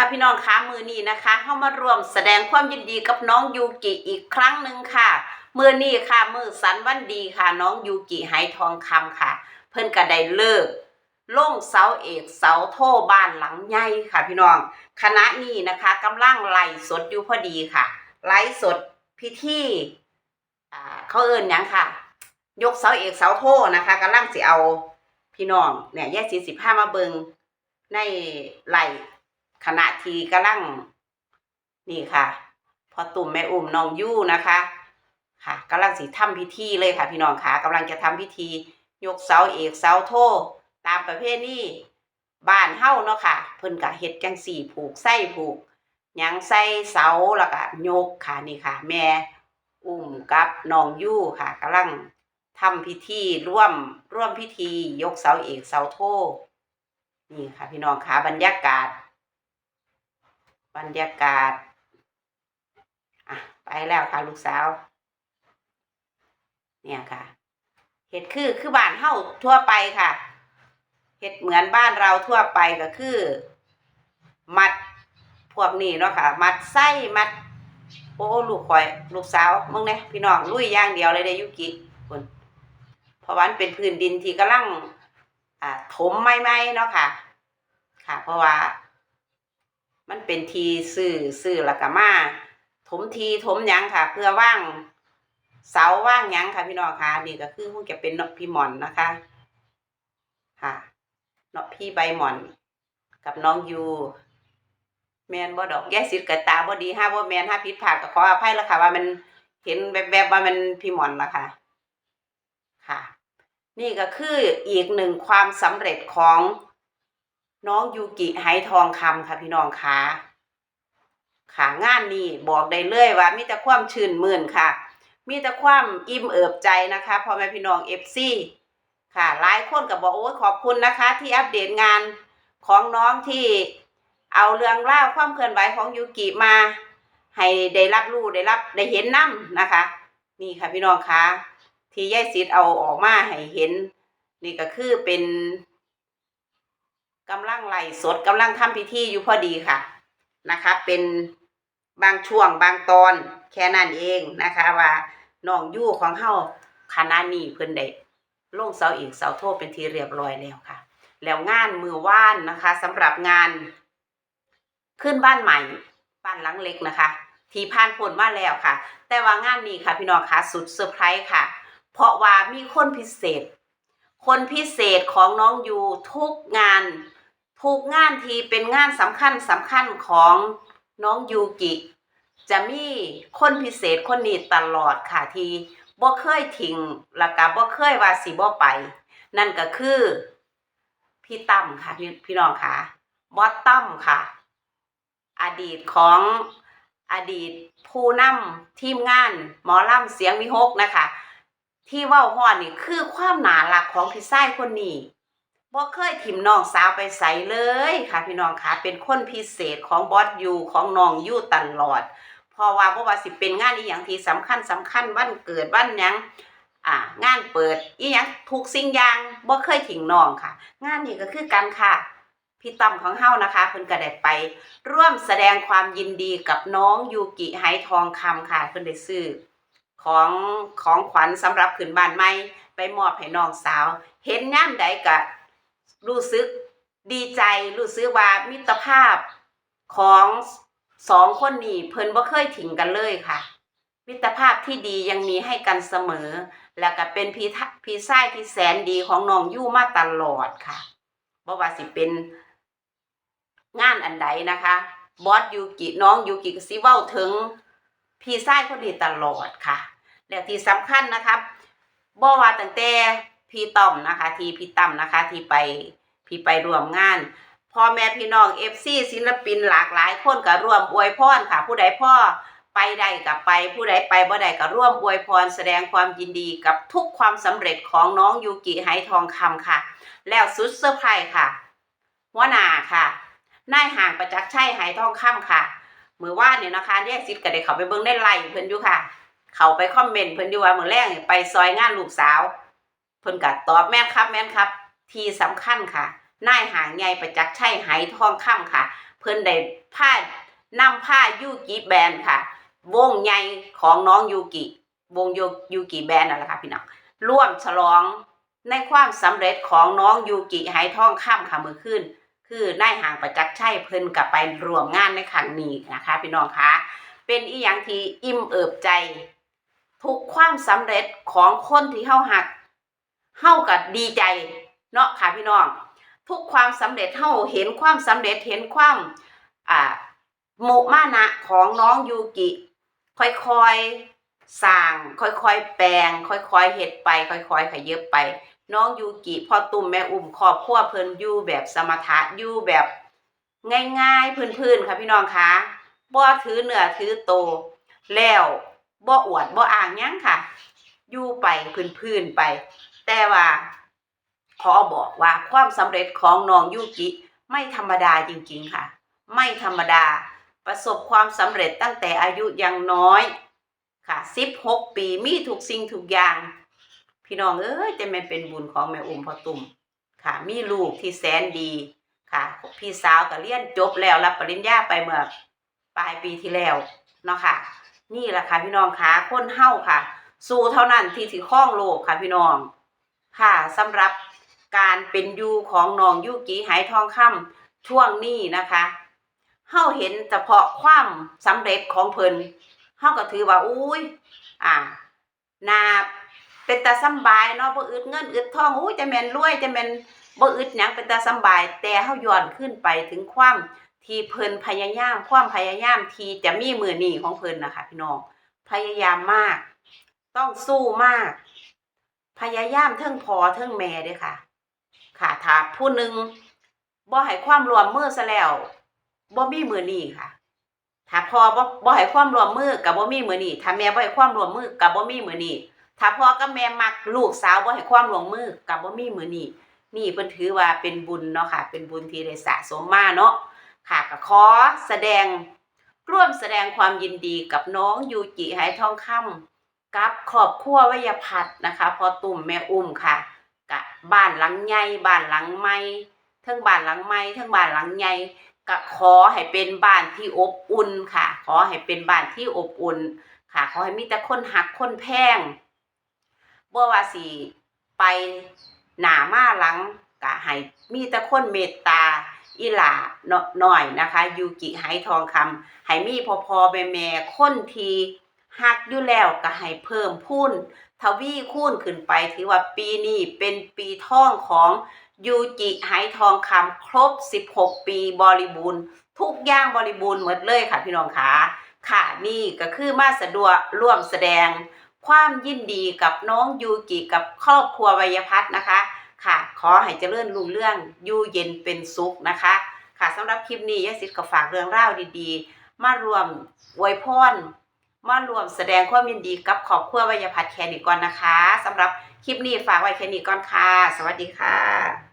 ค่ะพี่น้องคะมือนี้นะคะเข้ามารวมแสดงความยินดีกับน้องยูกิอีกครั้งหนึ่งค่ะมือนี้ค่ะมือสันวันดีค่ะ น้องยูกิไหทองคำค่ะ เพิ่นก็ได้เลิกล่งเสาเอกเสาโทบ้านหลังใหญ่ค่ะ พี่น้องคณะนี้นะคะกำลังไล่สดอยู่พอดีค่ะไล่สดพิธีอ่าเขาเอิ้นยังค่ะ ยกเสาเอกเสาโทนะคะกำลังสิเอาพี่น้องเนี่ยแยกสีสิบห้ามาเบิงในไล่ ขณะที่กำลัง นี่ค่ะ พอตุ่มแม่อุ่มน้องยู่นะคะ ค่ะกำลังสิทำพิธีเลยค่ะ พี่น้องค่ะกำลังจะทำพิธี ยกเสาเอกเสาโทตามประเภทนี้บ้านเฮาเนาะค่ะ เพิ่นก็เฮ็ดจังสี่ผูกไส้ผูกยังใส่เสาแล้วก็ยกค่ะนี่ค่ะ แม่อุ้มกับน้องยู่ค่ะกำลังทำพิธีร่วมร่วมพิธียกเสาเอกเสาโทนี่ค่ะ พี่น้องค่ะบรรยากาศ บรรยากาศ อะ ไปแล้วค่ะลูกสาว เนี่ยค่ะ เห็ดคือคือบ้านเฮาทั่วไปค่ะ เห็ดเหมือนบ้านเราทั่วไปก็คือ มัดพวกนี้เนาะค่ะ มัดไส้มัด โอ้ลูกข่อย ลูกสาวมึงเนี่ยพี่น้องลุยย่างเดียวเลยเด้ยุกิคนเพราะวันเป็นพื้นดินที่กำลังอ่าถมไม่ไม่เนาะค่ะ ค่ะ เพราะว่า มันเป็นทีซื้อซื้อแล้วก็มาถมทีถมยังค่ะ เพื่อว่างเสาว่างยังค่ะพี่น้องค่ะนี่ก็คือคงจะเป็นนกพี่หมอนนะคะ ค่ะนกพี่ใบหมอน กับน้องยูแมนบ่ดอกแย่สิทธิ์กับตาบ่ดีห้าบ่แมนห้าผิดพลาก็ขออภัยแล้วค่ะ ว่ามันเห็นแบบๆว่ามันพี่หมอนละค่ะ ค่ะ นี่ก็คืออีกหนึ่งความสำเร็จของ น้องยูกิไหทองคำค่ะพี่น้องค่ะค่ะงานนี้บอกได้เลยว่ามีแต่ความชื่นมื่นค่ะ มีแต่ความอิ่มเอิบใจนะคะพ่อแม่พี่น้องเอฟซีค่ะหลายคนก็บบอกโอ้ขอบคุณนะคะ ที่อัปเดตงานของน้องที่เอาเรื่องเล่าความเคลื่อนไหวของยูกิมา ให้ได้รับรู้ได้รับได้เห็นน้ำนะคะ นี่ค่ะพี่น้องคะที่ยายสิทธ์เอาออกมาให้เห็น นี่ก็คือเป็น กำลังไล่สดกำลังทำพิธีอยู่พอดีค่ะนะคะ เป็นบางช่วงบางตอนแค่นั้นเองนะคะ ว่าน้องยู่ของเฮาคณะนี้เพิ่นได้ลงเสาอีกเสาโทษเป็นทีเรียบร้อยแล้วค่ะ แล้วงานมือว่านนะคะสำหรับงานขึ้นบ้านใหม่บ้านหลังเล็กนะคะ ที่ผ่านพ้นมาแล้วค่ะ แต่ว่างานนี้ค่ะพี่น้องคะสุดเซอร์ไพรส์ค่ะ เพราะว่ามีคนพิเศษ คนพิเศษของน้องยูทุกงาน ทุกงานที่เป็นงานสำคัญสำคัญของน้องยูกิ จะมีคนพิเศษคนนี้ตลอดค่ะที่บ่เคยทิ้งแล้วก็บ่เคยว่าสิบ่ไป นั่นก็คือ พี่ตั้มค่ะพี่พี่น้องค่ะบอสตั้มค่ะ อดีตของอดีตผู้นำทีมงานหมอลำเสียงวิหกนะคะ ที่ว้าฮอนี่คือความหนาหลักของพี่ชายคนนี้ บ่เคยถิ่มน้องสาวไปใส่เลยค่ะพี่น้องค่ะเป็นคนพิเศษของบอสอยูของน้องยูตลอดเพราะว่าบ่ว่าสิเป็นงานอีหยังที่สำคัญสำคัญวันเกิดวันหยังอ่างานเปิดอีหยังทุกสิ่งอย่างบ่เคยทิ้งน้องค่ะ งานนี้ก็คือกันค่ะพี่ต้มของเฮานะคะเพิ่นก็ได้ไป ร่วมแสดงความยินดีกับน้องยูกิไหทองคำค่ะเพิ่นได้ซื้อของของขวัญสำหรับขึ้นบ้านใหม่ไปมอบให้น้องสาว เห็นงามใดก็ รู้สึกดีใจรู้สึกว่ามิตรภาพของสองคนนี้เพิ่นบ่เคยทิ้งกันเลยค่ะ มิตรภาพที่ดียังมีให้กันเสมอ แล้วก็เป็นพี่ทะพี่ชายที่แสนดีของน้องยู่มาตลอดค่ะบ่ว่าสิเป็นงานอันใดนะคะ บอสยูกิน้องยูกิก็สิเว้าถึงพี่ชายคนนี้ตลอดค่ะ แล้วที่สำคัญนะครับบ่ว่าตั้งแต่ พี่ต้อมนะคะ ที่พี่ตั้มนะคะที่ไปพี่ไปร่วมงานพ่อแม่พี่น้องเอฟซีศิลปินหลากหลายคนก็ร่วมอวยพรค่ะ ผู้ใดพ่อไปได้ก็ไป ผู้ใดไปบ่ได้ก็ร่วมอวยพรแสดงความยินดีกับทุกความสำเร็จของน้องยูกิไหทองคำค่ะ แล้วสุดเซอร์ไพรส์ค่ะหัวหน้าค่ะนายห่างประจักษ์ชัยไหทองคำค่ะมือว่านเนี่ยนะคะแยกซิดก็ได้เขาไปเบิ่งได้ไล่เพิ่นอยู่ค่ะ เขาไปคอมเมนต์เพิ่นอยู่ว่ามื้อแรกไปซอยงานลูกสาว เพิ่นก็ตอบแม่นครับแม่นครับ ที่สำคัญค่ะนายหางใหญ่ประจักษ์ชัยไหทองคำค่ะ เพิ่นได้ผ้านำผ้ายูกิแบรนด์ค่ะ วงใหญ่ของน้องยูกิวงยูยูกิแบรนด์นั่นแหละค่ะพี่น้องร่วมฉลองในความสำเร็จของน้องยูกิไหทองคำค่ะมือขึ้น คือนายหางประจักษ์ชัยเพิ่นกับไปรวมงานในครั้งนี้นะคะ พี่น้องคะเป็นอีหยังที่อิ่มเอิบใจทุกความสำเร็จของคนที่เฮาหัก เฮากับดีใจเนาะค่ะพี่น้อง ทุกความสำเร็จเฮาเห็นความสำเร็จเห็นความอ่าโมมานะของน้องยูกิ ค่อยๆสร้าง ค่อยๆแปลง ค่อยๆเฮ็ดไป ค่อยๆขยับไป น้องยูกิพอตุ่มแม่อุ้มครอบครัวเพิ่นอยู่แบบสมถะอยู่แบบง่ายๆพื้นๆค่ะพี่น้องคะบ่ถือเหนือถือโต แล้วบ่อวดบ่อ้างยังค่ะอยู่ไปพื้นๆไป แต่ว่าขอบอกว่าความสำเร็จของน้องยูกิไม่ธรรมดาจริงๆค่ะ ไม่ธรรมดา ประสบความสำเร็จตั้งแต่อายุยังน้อยค่ะ16 ปีมีทุกสิ่งทุกอย่าง พี่น้องเอ้ยจะไม่นเป็นบุญของแม่อุ้มพ่อตุ่มค่ะ มีลูกที่แสนดีค่ะ พี่สาวก็เรียนจบแล้วรับปริญญาไปเมื่อปลายปีที่แล้วเนาะค่ะ นี่แหละค่ะพี่น้องค่ะคนเฮาค่ะ สู้เท่านั้นที่สิครองโลกค่ะพี่น้อง ค่ะสำหรับการเป็นอยู่ของน้องยูกิไหทองคำช่วงนี้นะคะเฮาเห็นเฉพาะความสำเร็จของเพิ่นเฮาก็ถือว่าอุ้ยอ่านาเป็นตาสบายเนาะบ่อึดเงินอึดทองอุ้ยจะแม่นรวยจะแม่นบ่อึดหยังเป็นตาสบาย แต่เฮาย้อนขึ้นไปถึงความที่เพิ่นพยายาม ความพยายามที่จะมีมือนี้ของเพิ่นนะคะพี่น้องพยายามมาก ต้องสู้มาก พยายามเทิงพอเทิงแม่ด้อค่ะ ค่ะถ้าผู้หนึ่งบ่ให้ความรวมมือซะแล้วบ่มีมือนี้ค่ะ ถ้าพ่อบ่บ่ให้ความรวมมือกับบ่มีมือนี้ถ้าแม่บ่ให้ความรวมมือกับบ่มีมือนี้ถ้าพ่อกับแม่มักลูกสาวบ่ให้ความรวมมือกับบ่มีมือนี้นี่เพิ่นถือว่าเป็นบุญเนาะค่ะ เป็นบุญที่ได้สะสมมาเนาะค่ะก็ขอแสดงร่วมแสดงความยินดีกับน้องยูจิไหทองคำ กับครอบครัววิยพัฒนะคะ พอตุ่มแม่อุ้มค่ะกะบ้านหลังใหญ่บ้านหลังใหม่ทั้งบ้านหลังใหม่ทั้งบ้านหลังใหญ่ก็ขอให้เป็นบ้านที่อบอุ่นค่ะ ขอให้เป็นบ้านที่อบอุ่นค่ะ ขอให้มีแต่คนหักคนแพงบ่ว่าสิไปหนามาหลังก็ให้มีแต่คนเมตตาอีหลาหน่อยนะคะ ยูกิไหทองคำให้มีพอพอแม่แม่คนที หักอยู่แล้วก็ให้เพิ่มพูนทวีคูณขึ้นไป ถือว่าปีนี้เป็นปีทองของยูจิไหทองคำครบ 16 ปีบริบูรณ์ ทุกอย่างบริบูรณ์หมดเลยค่ะพี่น้องคะค่ะนี่ก็คือมาสะดวกร่วมแสดง ความยินดีกับน้องยูกิกับครอบครัววัยพัฒน์นะคะ ค่ะ ขอให้เจริญรุ่งเรื่องอยู่เย็นเป็นสุขนะคะ ค่ะสำหรับคลิปนี้ยายสิทธิ์ก็ฝากเรื่องราวดีๆ มารวมอวยพร มารวมแสดงความยินดีกับขอบครัววัยพัฒน์แค่นี้ก่อนนะคะสำหรับคลิปนี้ฝากไว้แค่นี้ก่อนค่ะ สวัสดีค่ะ